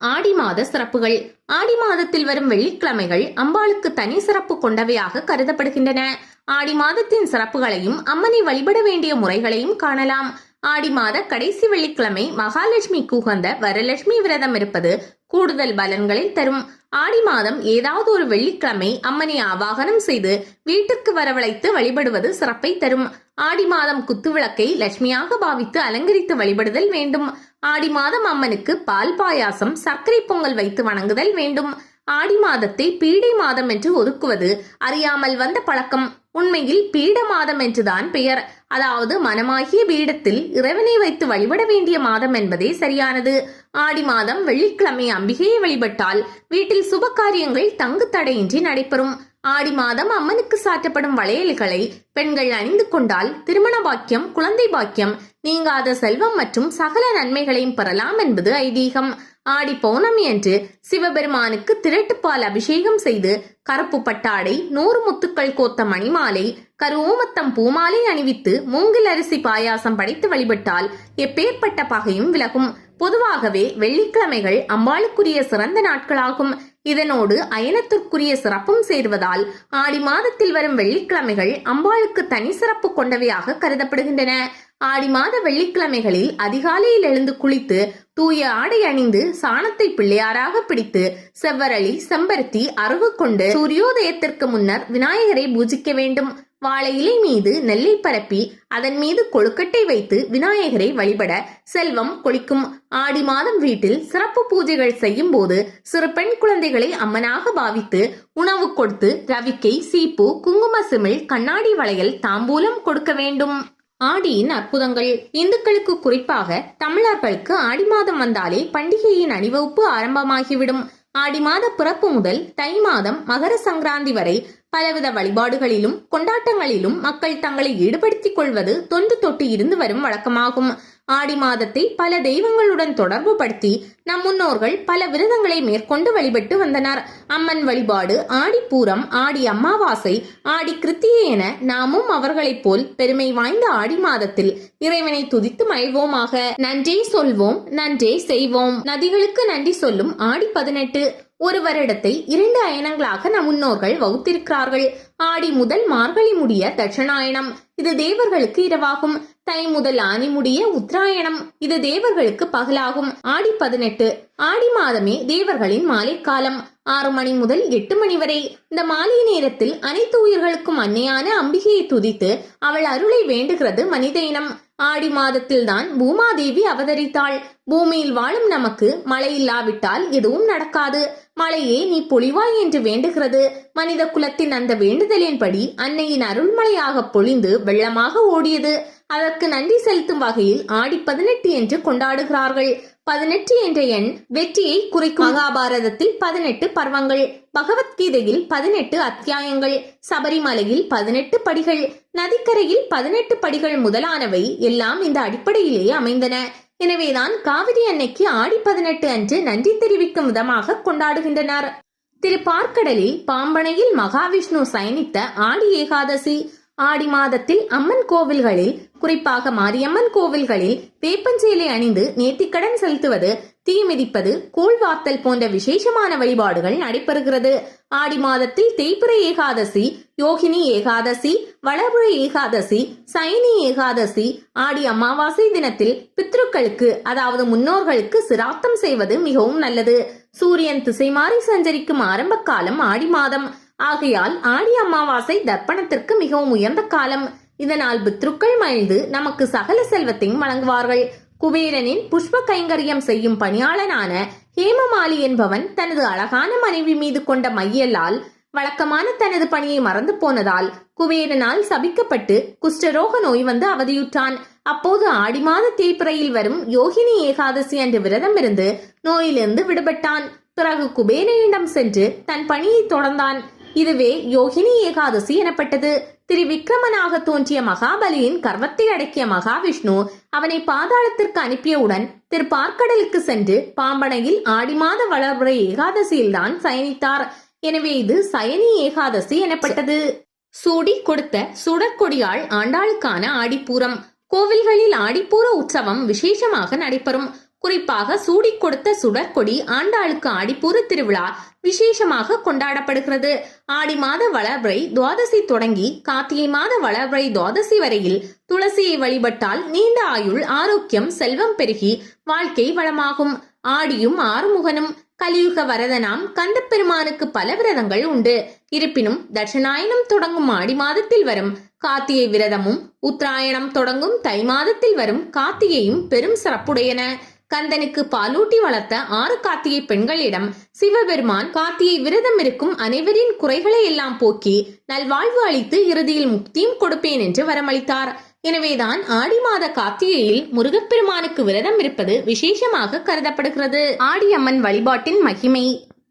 ஆடி மாத சிறப்புகள். ஆடி மாதத்தில் வரும் வெள்ளிக்கிழமைகள் அம்பாளுக்கு தனி சிறப்பு கொண்டவையாக கருதப்படுகின்றன. ஆடி மாதத்தின் சிறப்புகளையும் அம்மனை வழிபட வேண்டிய முறைகளையும் காணலாம். ஆடி மாத கடைசி வெள்ளிக்கிழமை மகாலட்சுமி உகந்த வரலட்சுமி விரதம் இருப்பது கூடுதல் பலன்களை தரும். ஆடி மாதம் ஏதாவது ஒரு வெள்ளிக்கிழமை அம்மனை ஆவாகனம் செய்து வீட்டுக்கு வரவழைத்து வழிபடுவது சிறப்பை தரும். ஆடி மாதம் குத்துவிளக்கை லட்சுமியாக பாவித்து அலங்கரித்து வழிபடுதல் வேண்டும். ஆடி மாதம் அம்மனுக்கு பால் பாயாசம் சர்க்கரை பொங்கல் வைத்து வணங்குதல் வேண்டும். ஆடி மாதத்தை பீடை மாதம் என்று ஒதுக்குவது அறியாமல் வந்த பழக்கம். உண்மையில் பீட மாதம் என்றுதான் பெயர். அதாவது மனமாகிய பீடத்தில் இறைவனை வைத்து வழிபட வேண்டிய மாதம் என்பதே சரியானது. ஆடி மாதம் வெள்ளிக்கிழமை அம்பிகையை வழிபட்டால் வீட்டில் சுப காரியங்கள் தங்கு தடையின்றி நடைபெறும். ஆடி மாதம் அம்மனுக்கு சாற்றப்படும் வளையல்களை பெண்கள் அணிந்து கொண்டால் திருமண பாக்கியம் குழந்தை பாக்கியம் நீங்காத செல்வம் மற்றும் சகல நன்மைகளையும் பெறலாம் என்பது ஐதீகம். ஆடி பௌர்ணமி அன்று சிவபெருமானுக்கு திரட்டுப்பால் அபிஷேகம் செய்து கருப்பு பட்டாடை நூறு முத்துக்கள் கோத்த மணிமாலை கருவோமத்தம் பூமாலை அணிவித்து மூங்கில் அரிசி பாயாசம் படைத்து வழிபட்டால் எப்பேற்பட்ட பகையும் விலகும். பொதுவாகவே வெள்ளிக்கிழமைகள் அம்பாளுக்குரிய சிறந்த நாட்களாகும். இதனோடு அயனத்திற்குரிய சிறப்பும் சேர்வதால் ஆடி மாதத்தில் வரும் வெள்ளிக்கிழமைகள் அம்பாளுக்கு தனி சிறப்பு கொண்டவையாக கருதப்படுகின்றன. ஆடி மாத வெள்ளிக்கிழமைகளில் அதிகாலையில் எழுந்து குளித்து தூய ஆடை அணிந்து சாணத்தை பிள்ளையாராக பிடித்து செவ்வரளி செம்பருத்தி அருகு கொண்டு சூரியோதயத்திற்கு முன்னர் விநாயகரை பூஜிக்க வேண்டும். வாழை இலை மீது நெல்லை பரப்பி அதன் மீது கொழுக்கட்டை வைத்து விநாயகரை வழிபட செல்வம் கொளிக்கும். ஆடி மாதம் வீட்டில் சிறப்பு பூஜைகள் செய்யும் போது சிறு பெண் குழந்தைகளை அம்மனாக பாவித்து உணவு கொடுத்து ரவிக்கை சீப்பு குங்கும சிமிழ் கண்ணாடி வளையல் தாம்பூலம் கொடுக்க வேண்டும். ஆடியின் அற்புதங்கள். இந்துக்களுக்கு குறிப்பாக தமிழர்களுக்கு ஆடி மாதம் வந்தாலே பண்டிகையின் அணிவகுப்பு ஆரம்பமாகிவிடும். ஆடி மாத பிறப்பு முதல் தை மாதம் மகர சங்கராந்தி வரை பலவித வழிபாடுகளிலும் கொண்டாட்டங்களிலும் மக்கள் தங்களை ஈடுபடுத்திக் கொள்வது தொன்று தொட்டு இருந்து வரும் வழக்கமாகும். ஆடி மாதத்தை பல தெய்வங்களுடன் தொடர்பு படுத்தி நம் முன்னோர்கள் பல விரதங்களை மேற்கொண்டு வழிபட்டு வந்தனர். அம்மன் வழிபாடு ஆடி பூரம் ஆடி அமாவாசை ஆடி கிருத்தியை என நாமும் அவர்களைப் போல் பெருமை வாய்ந்த ஆடி மாதத்தில் இறைவனை துதித்து மகிழ்வோமாக. நன்றே சொல்வோம் நன்றே செய்வோம். நதிகளுக்கு நன்றி சொல்லும் ஆடி பதினெட்டு. ஒரு வருடத்தை இரண்டு அயனங்களாக நம் முன்னோர்கள் வகுத்திருக்கிறார்கள். ஆடி முதல் மார்கழி முடிய தட்சணாயனம். இது தேவர்களுக்கு இரவாகும். தை முதல் ஆனி முடிய உத்தராயணம். இது தேவர்களுக்கு பகலாகும். ஆடி பதினெட்டு. ஆடி மாதமே தேவர்களின் மாலை காலம் ஆறு மணி முதல் எட்டு மணி வரை. இந்த மாலை நேரத்தில் அனைத்து உயிர்களுக்கும் அன்னையான அம்பிகையை துதித்து அவள் அருளை வேண்டுகிறது மனித இனம் ஆடி மாதத்தில் தான் பூமாதேவி அவதரித்தாள். பூமியில் வாழும் நமக்கு மழை இல்லாவிட்டால் எதுவும் நடக்காது. மழையே நீ பொழிவாய் என்று வேண்டுகிறது. மனித குலத்தின் அந்த வேண்டுதலின்படி அன்னையின் அருள்மழையாக பொழிந்து வெள்ளமாக ஓடியது. அதற்கு நன்றி செலுத்தும் வகையில் ஆடி பதினெட்டு என்று கொண்டாடுகிறார்கள். பதினெட்டு என்ற எண் வெற்றியை குறிக்கும் மகாபாரதத்தில் பதினெட்டு பர்வங்கள் பகவத்கீதையில் பதினெட்டு அத்தியாயங்கள் சபரிமலையில் பதினெட்டு படிகள் நதிக்கரையில் பதினெட்டு படிகள் முதலானவை எல்லாம் இந்த அடிப்படையிலேயே அமைந்தன. எனவேதான் காவிரி அன்னைக்கு ஆடி பதினெட்டு அன்று நன்றி தெரிவிக்கும் விதமாக கொண்டாடுகின்றனர். திரு பார்க்கடலில் பாம்பனையில் மகாவிஷ்ணு சயனித்த ஆடி ஏகாதசி ஆடி மாதத்தில் அம்மன் கோவில்களில் குறிப்பாக மாரியம்மன் கோவில்களில் வேப்பஞ்சேலை அணிந்து நேர்த்திக்கடன் செலுத்துவது தீ மிதிப்பது கூழ் போன்ற விசேஷமான வழிபாடுகள் நடைபெறுகிறது. ஆடி மாதத்தில் தேய்பிறை ஏகாதசி யோகினி ஏகாதசி வளபுழை ஏகாதசி சைனி ஏகாதசி ஆடி அமாவாசை தினத்தில் பித்ருக்களுக்கு அதாவது முன்னோர்களுக்கு சிராத்தம் செய்வது மிகவும் நல்லது. சூரியன் திசை மாறி சஞ்சரிக்கும் ஆரம்ப காலம் ஆடி மாதம். ஆகையால் ஆடி அமாவாசை தர்ப்பணத்திற்கு மிகவும் உயர்ந்த காலம். இதனால் பித்ருக்கள் மகிழ்ந்து நமக்கு சகல செல்வத்தையும் வழங்குவார்கள். குபேரனின் புஷ்ப கைங்கரியம் செய்யும் பணியாளனான ஹேமமாலி என்பவன் தனது அழகான மனைவி மீது கொண்ட மையலால் வழக்கமான தனது பணியை மறந்து போனதால் குபேரனால் சபிக்கப்பட்டு குஷ்டரோக நோய் வந்து அவதியுற்றான். அப்போது ஆடி மாத தேய்பிறையில் வரும் யோகினி ஏகாதசி அன்று விரதம் இருந்து நோயிலிருந்து விடுபட்டான். பிறகு குபேரனிடம் சென்று தன் பணியை தொடர்ந்தான். இதுவே யோகினி ஏகாதசி எனப்பட்டது. திரு விக்ரமனாக தோன்றிய மகாபலியின் கர்வத்தை அடக்கிய மகாவிஷ்ணு அவனை பாதாளத்திற்கு அனுப்பியவுடன் திரு பார்க்கடலுக்கு சென்று பாம்பனையில் ஆடி மாத வளர்புறை ஏகாதசியில்தான் சயனித்தார். எனவே இது சயனி ஏகாதசி எனப்பட்டது. சூடி கொடுத்த சுடற்கொடியாள் ஆண்டாளுக்கான ஆடிப்பூரம். கோவில்களில் ஆடிப்பூர உற்சவம் விசேஷமாக நடைபெறும். குறிப்பாக சூடி கொடுத்த சுடற்கொடி ஆண்டாளுக்கு ஆடிப்பூர திருவிழா விசேஷமாக கொண்டாடப்படுகிறது. ஆடி மாத வளர்பிறை துவாதசி தொடங்கி கார்த்திகை மாத வளர்பிறை துவாதசி வரையில் துளசியை வழிபட்டால் நீண்ட ஆயுள் ஆரோக்கியம் செல்வம் பெருகி வாழ்க்கை வளமாகும். ஆடியும் ஆறுமுகனும் கலியுக வரதனாம் கந்த பெருமானுக்கு பல விரதங்கள் உண்டு. இருப்பினும் தட்சிணாயனம் தொடங்கும் ஆடி மாதத்தில் வரும் கார்த்திகை விரதமும் உத்தராயணம் தொடங்கும் தை மாதத்தில் வரும் கார்த்திகையும் பெரும் சிறப்புடையன. கந்தனுக்கு பாலூட்டி வளர்த்த ஆறு கார்த்திகை பெண்களிடம் சிவபெருமான் காத்தியை விரதம் இருக்கும் அனைவரின் குறைகளை எல்லாம் போக்கி நல்வாழ்வு அளித்து இறுதியில் முக்தியும் கொடுப்பேன் என்று வரமளித்தார். எனவேதான் ஆடி மாத கார்த்திகையில் முருகப்பெருமானுக்கு விரதம் இருப்பது விசேஷமாக கருதப்படுகிறது. ஆடி அம்மன் வழிபாட்டின் மகிமை.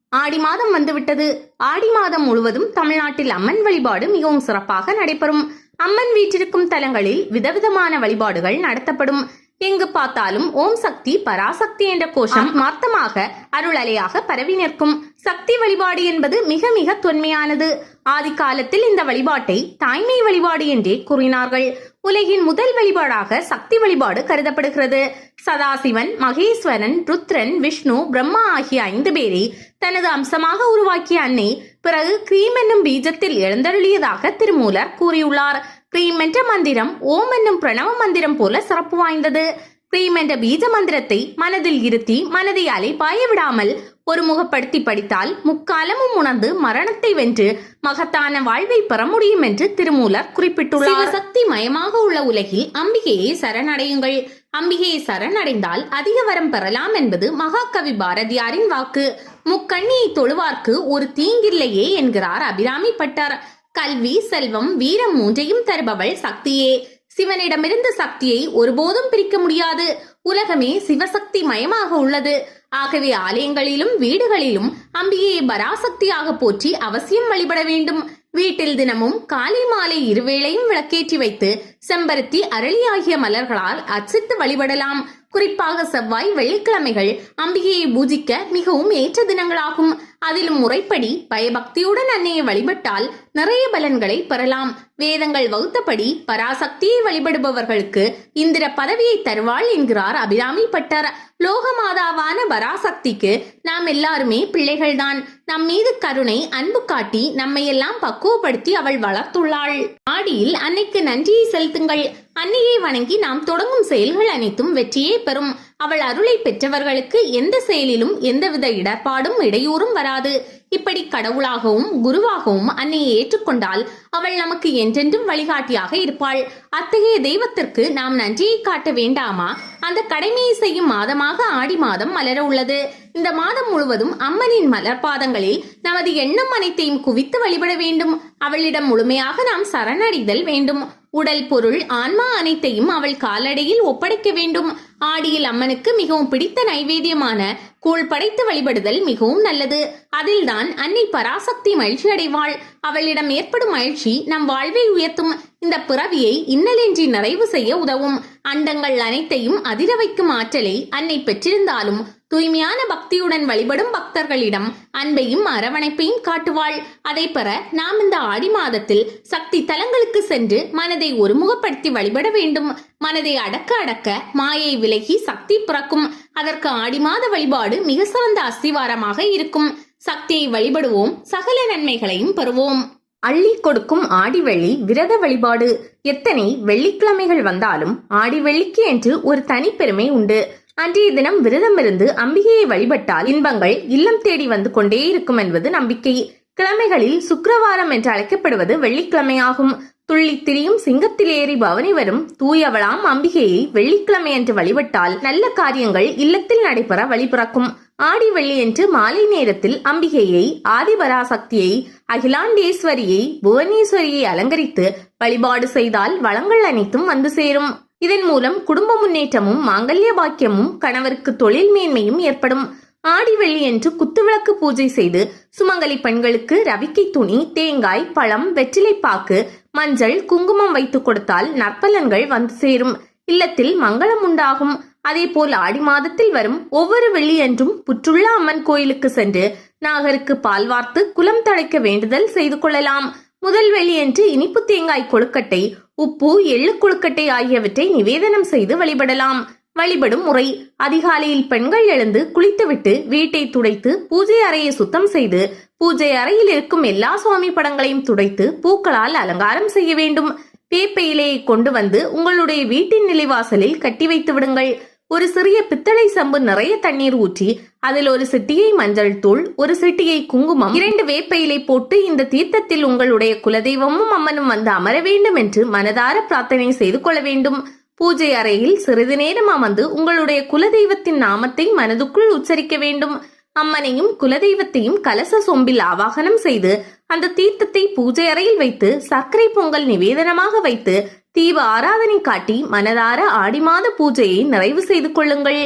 ஆடி மாதம் வந்துவிட்டது. ஆடி மாதம் முழுவதும் தமிழ்நாட்டில் அம்மன் வழிபாடு மிகவும் சிறப்பாக நடைபெறும். அம்மன் வீற்றிருக்கும் தலங்களில் விதவிதமான வழிபாடுகள் நடத்தப்படும். எங்கு பார்த்தாலும் ஓம் சக்தி பராசக்தி என்ற கோஷம் மார்த்தமாக அருளலையாக பரவி நிற்கும். சக்தி வழிபாடு என்பது மிக மிக தொன்மையானது. ஆதி காலத்தில் இந்த வழிபாட்டை தாய்மை வழிபாடு என்றே கூறினார்கள். உலகின் முதல் வழிபாடாக சக்தி வழிபாடு கருதப்படுகிறது. சதாசிவன் மகேஸ்வரன் ருத்ரன் விஷ்ணு பிரம்மா ஆகிய ஐந்து பேரை தனது அம்சமாக உருவாக்கிய அன்னை பிறகு கிரீம் என்னும் பீஜத்தில் எழுந்தருளியதாக திருமூலர் கூறியுள்ளார். கிரீம் என்ற மந்திரம் ஓம் என்னும் பிரணவ மந்திரம் போல சிறப்பு வாய்ந்தது கிரீம் என்ற பீஜ மந்திரத்தை மனதில் இருத்தி மனதை அலைபாய விடாமல் ஒருமுகப்படுத்தி படித்தால் முக்காலமும் உணர்ந்து மரணத்தை வென்று மகத்தான வாழ்வை பெற முடியும் என்று திருமூலர் குறிப்பிட்டுள்ளார் சக்தி மயமாக உள்ள உலகில் அம்பிகையை சரணடையுங்கள் அம்பிகையை சரணடைந்தால் அதிக வரம் பெறலாம் என்பது மகாகவி பாரதியாரின் வாக்கு முக்கண்ணியை தொழுவார்க்கு ஒரு தீங்கில்லையே என்கிறார் அபிராமி பட்டர் கல்வி செல்வம் வீரம் மூன்றையும் தருபவள் சக்தியே. சிவனிடமிருந்து சக்தியை ஒருபோதும் பிரிக்க முடியாது. உலகமே சிவசக்தி மயமாக உள்ளது. ஆகவே ஆலயங்களிலும் வீடுகளிலும் அம்பிகையை பராசக்தியாக போற்றி அவசியம் வழிபட வேண்டும். வீட்டில் தினமும் காலை மாலை இருவேளையும் விளக்கேற்றி வைத்து செம்பருத்தி அரளி ஆகிய மலர்களால் அச்சித்து வழிபடலாம். குறிப்பாக செவ்வாய் வெள்ளிக்கிழமைகள் அம்பிகையை பூஜிக்க மிகவும் ஏற்ற தினங்களாகும். அதிலும் முறைப்படி பயபக்தியுடன் அன்னையை வழிபட்டால் நிறைய பலன்களை பெறலாம். வேதங்கள் வகுத்தபடி பராசக்தியை வழிபடுபவர்களுக்கு இந்திர பதவியை தருவாள் என்கிறார் அபிராமி பட்டர். லோகமாதாவான பராசக்திக்கு நாம் எல்லாருமே பிள்ளைகள்தான். நம் மீது கருணை அன்பு காட்டி நம்மையெல்லாம் பக்குவப்படுத்தி அவள் வளர்த்துள்ளாள். ஆடியில் அன்னைக்கு நன்றியை செலுத்துங்கள். அன்னையை வணங்கி நாம் தொடங்கும் செயல்கள் அனைத்தும் வெற்றியே பெறும். அவள் அருளை பெற்றவர்களுக்கு எந்த செயலிலும் எந்தவித இடர்பாடும் இடையூறும் வராது. இப்படி கடவுளாகவும் குருவாகவும் அன்னையை ஏற்றுக்கொண்டால் அவள் நமக்கு என்றென்றும் வழிகாட்டியாக இருப்பாள். அத்தகைய தெய்வத்திற்கு நாம் நன்றியை காட்ட வேண்டாமா? அந்த கடமையை செய்யும் மாதமாக ஆடி மாதம் மலர உள்ளது. இந்த மாதம் முழுவதும் அம்மனின் மலர் பாதங்களில் நமது எண்ணம் அனைத்தையும் குவித்து வழிபட வேண்டும். அவளிடம் முழுமையாக நாம் சரணடைதல் வேண்டும். உடல் பொருள் ஆன்மா அனைத்தையும் அவள் காலடையில் ஒப்படைக்க வேண்டும். ஆடியில் அம்மனுக்கு மிகவும் பிடித்த நைவேத்தியமான கூழ் படைத்து வழிபடுதல் மிகவும் நல்லது. அதில்தான் அன்னை பராசக்தி மகிழ்ச்சி அடைவாள். அவளிடம் ஏற்படும் மகிழ்ச்சி நம் வாழ்வை உயர்த்தும். இந்த பிறவியை இன்னலின்றி நிறைவு செய்ய உதவும். அண்டங்கள் அனைத்தையும் அதிர வைக்கும் ஆற்றலை அன்னை பெற்றிருந்தாலும் தூய்மையான பக்தியுடன் வழிபடும் பக்தர்களிடம் அன்பையும் அரவணைப்பையும் காட்டுவாள். அதை பெற நாம் இந்த ஆடி மாதத்தில் சக்தி தலங்களுக்கு சென்று மனதை ஒருமுகப்படுத்தி வழிபட வேண்டும். மனதை அடக்க அடக்க மாயை விலகி சக்தி பிறக்கும். அதற்கு ஆடி மாத வழிபாடு மிக சிறந்த அஸ்திவாரமாக இருக்கும். சக்தியை வழிபடுவோம். சகல நன்மைகளையும் பெறுவோம். அள்ளி கொடுக்கும் ஆடி வெள்ளி விரத வழிபாடு. எத்தனை வெள்ளிக்கிழமைகள் வந்தாலும் ஆடி வெள்ளிக்கு என்று ஒரு தனிப்பெருமை உண்டு. அன்றைய தினம் விரதம் இருந்து அம்பிகையை வழிபட்டால் இன்பங்கள் இல்லம் தேடி வந்து கொண்டே இருக்கும் என்பது நம்பிக்கை. கிழமைகளில் சுக்கரவாரம் என்று அழைக்கப்படுவது வெள்ளிக்கிழமையாகும். துள்ளி திரியும் சிங்கத்தில் ஏறி பவனி வரும் தூயவளாம் அம்பிகையை வெள்ளிக்கிழமை என்று வழிபட்டால் நல்ல காரியங்கள் இல்லத்தில் நடைபெற வழிபிறக்கும் ஆடி வெள்ளி என்று மாலை நேரத்தில் அம்பிகையை ஆதிபராசக்தியை அகிலாண்டேஸ்வரியை புவனேஸ்வரியை அலங்கரித்து வழிபாடு செய்தால் வளங்கள் அனைத்தும் வந்து சேரும். இதன் மூலம் குடும்ப முன்னேற்றமும் மாங்கல்ய பாக்கியமும் கணவருக்கு தொழில் மேன்மையும் ஏற்படும். ஆடி வெள்ளி என்று குத்துவிளக்கு பூஜை செய்து சுமங்கலி பெண்களுக்கு ரவிக்கை துணி தேங்காய் பழம் வெற்றிலைப்பாக்கு மஞ்சள் குங்குமம் வைத்து கொடுத்தால் நற்பலன்கள் வந்து சேரும். இல்லத்தில் மங்களம் உண்டாகும். அதேபோல் ஆடி மாதத்தில் வரும் ஒவ்வொரு வெள்ளியன்றும் புற்றுள்ள அம்மன் கோயிலுக்கு சென்று நாகருக்கு பால் வார்த்து குலம் தழைக்க வேண்டுதல் செய்து கொள்ளலாம். முதல் வெள்ளியன்று இனிப்பு தேங்காய் கொழுக்கட்டை உப்பு எள்ளு கொழுக்கட்டை ஆகியவற்றை நிவேதனம் செய்து வழிபடலாம். வழிபடும் முறை அதிகாலையில் பெண்கள் எழுந்து குளித்துவிட்டு வீட்டை துடைத்து பூஜை அறையை சுத்தம் செய்து பூஜை அறையில் இருக்கும் எல்லா சுவாமி படங்களையும் துடைத்து பூக்களால் அலங்காரம் செய்ய வேண்டும். வேப்ப இலையை கொண்டு வந்து உங்களுடைய வீட்டின் நிலைவாசலில் கட்டி வைத்து விடுங்கள். ஒரு சிறிய பித்தளை சம்பு நிறைய தண்ணீர் ஊற்றி அதில் ஒரு சிட்டியை மஞ்சள் தூள் ஒரு சிட்டியை குங்குமம் இரண்டு வேப்ப இலை போட்டு இந்த தீர்த்தத்தில் உங்களுடைய குலதெய்வமும் அம்மனும் வந்து அமர வேண்டும் என்று மனதார பிரார்த்தனை செய்து கொள்ள வேண்டும். பூஜை அறையில் சிறிது நேரம் அமர்ந்து உங்களுடைய குலதெய்வத்தின் நாமத்தை மனதுக்குள் உச்சரிக்க வேண்டும். அம்மனையும் குலதெய்வத்தையும் கலச சொம்பில் ஆவாகனம் செய்து அந்த தீர்த்தத்தை பூஜை அறையில் வைத்து சர்க்கரை பொங்கல் நிவேதனமாக வைத்து தீப ஆராதனை காட்டி மனதார ஆடி மாத பூஜையை நிறைவு செய்து கொள்ளுங்கள்.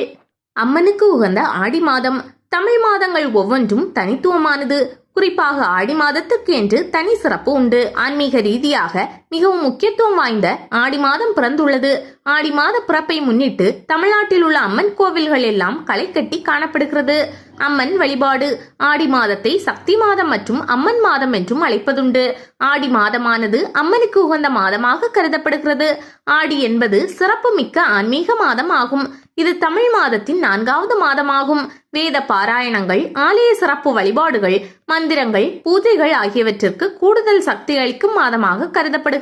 அம்மனுக்கு உகந்த ஆடி மாதம். தமிழ் மாதங்கள் ஒவ்வொன்றும் தனித்துவமானது. குறிப்பாக ஆடி மாதத்துக்கு என்று தனி சிறப்பு உண்டு. ஆன்மீக ரீதியாக மிகவும் முக்கியத்துவம் வாய்ந்த ஆடி மாதம் பிறந்துள்ளது. ஆடி மாத பிறப்பை முன்னிட்டு தமிழ்நாட்டில் உள்ள அம்மன் கோவில்கள் எல்லாம் களை கட்டி காணப்படுகிறது. அம்மன் வழிபாடு ஆடி மாதத்தை சக்தி மாதம் மற்றும் அம்மன் மாதம் என்றும் அழைப்பதுண்டு. ஆடி மாதமானது அம்மனுக்கு உகந்த மாதமாக கருதப்படுகிறது. ஆடி என்பது சிறப்பு மிக்க ஆன்மீக மாதம் ஆகும். இது தமிழ் மாதத்தின் நான்காவது மாதமாகும். வேத பாராயணங்கள் ஆலய சிறப்பு வழிபாடுகள் மந்திரங்கள் பூஜைகள் ஆகியவற்றிற்கு கூடுதல் சக்தி அளிக்கும் மாதமாக கருதப்படுகிறது.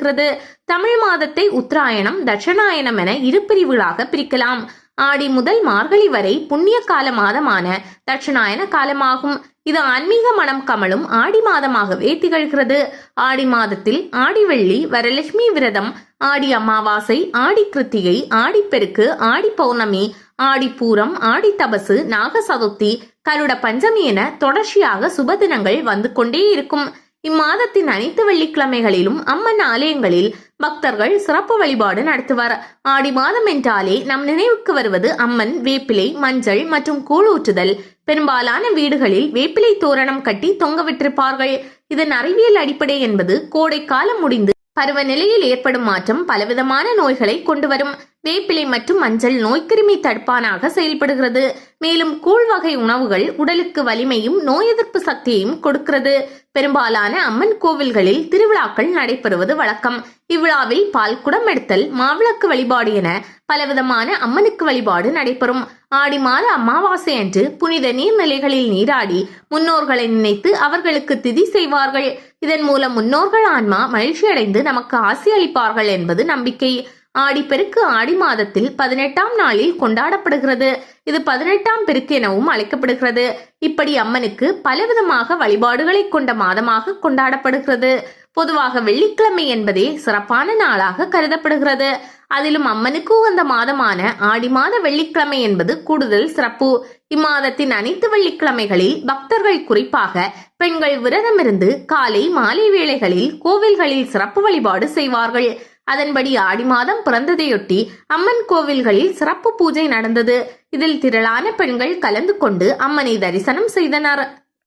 தமிழ் மாதத்தை உத்தராயணம் தட்சணாயணம் என இரு பிரிவுகளாக பிரிக்கலாம். ஆடி முதல் மார்கழி வரை புண்ணிய கால மாதமான தட்சணாயன காலமாகும். இது ஆன்மீக மனம் கமலும் ஆடி மாதமாகவே திகழ்கிறது. ஆடி மாதத்தில் ஆடி வெள்ளி வரலட்சுமி விரதம் ஆடி அமாவாசை ஆடி கிருத்திகை ஆடிப்பெருக்கு ஆடி பௌர்ணமி ஆடி பூரம் ஆடி தபசு நாக சதுர்த்தி கருட பஞ்சமி என தொடர்ச்சியாக சுப தினங்கள் வந்து கொண்டே இருக்கும். இம்மாதத்தின் அனைத்து வெள்ளிக்கிழமைகளிலும் அம்மன் ஆலயங்களில் பக்தர்கள் சிறப்பு வழிபாடு நடத்துவார். ஆடி மாதம் என்றாலே நம் நினைவுக்கு வருவது அம்மன் வேப்பிலை மஞ்சள் மற்றும் கூழூற்றுதல். பெரும்பாலான வீடுகளில் வேப்பிலை தோரணம் கட்டி தொங்கவிட்டிருப்பார்கள் இதன் அறிவியல் அடிப்படை என்பது கோடை காலம் முடிந்து பருவநிலையில் ஏற்படும் மாற்றம் பலவிதமான நோய்களை கொண்டு வரும். வேப்பிலை மற்றும் மஞ்சள் நோய்க்கிருமி தடுப்பானாக செயல்படுகிறது. மேலும் கூழ் வகை உணவுகள் உடலுக்கு வலிமையும் நோய் எதிர்ப்பு சக்தியையும் கொடுக்கிறது. பெரும்பாலான அம்மன் கோவில்களில் திருவிழாக்கள் நடைபெறுவது வழக்கம். இவ்விழாவில் பால் குடம் எடுத்தல் மாவிளக்கு வழிபாடு என பலவிதமான அம்மனுக்கு வழிபாடு நடைபெறும். ஆடி மாத அமாவாசை அன்று புனித நீர்நிலைகளில் நீராடி முன்னோர்களை நினைத்து அவர்களுக்கு திதி செய்வார்கள். இதன் மூலம் முன்னோர்கள் ஆன்மா மகிழ்ச்சியடைந்து நமக்கு ஆசி அளிப்பார்கள் என்பது நம்பிக்கை. ஆடிப்பெருக்கு ஆடி மாதத்தில் பதினெட்டாம் நாளில் கொண்டாடப்படுகிறது. இது பதினெட்டாம் பெருக்கு எனவும் அழைக்கப்படுகிறது. இப்படி அம்மனுக்கு பலவிதமாக வழிபாடுகளை கொண்ட மாதமாக கொண்டாடப்படுகிறது. பொதுவாக வெள்ளிக்கிழமை என்பதே சிறப்பான நாளாக கருதப்படுகிறது. அதிலும் அம்மனுக்கு உகந்த மாதமான ஆடி மாத வெள்ளிக்கிழமை என்பது கூடுதல் சிறப்பு. இம்மாதத்தின் அனைத்து வெள்ளிக்கிழமைகளில் பக்தர்கள் குறிப்பாக பெண்கள் விரதமிருந்து காலை மாலை வேளைகளில் கோவில்களில் சிறப்பு வழிபாடு செய்வார்கள். அதன்படி ஆடி மாதம் பிறந்ததையொட்டி அம்மன் கோவில்களில் சிறப்பு பூஜை நடந்தது. இதில் திரளான பெண்கள் கலந்து கொண்டு அம்மனை தரிசனம் செய்தனர்.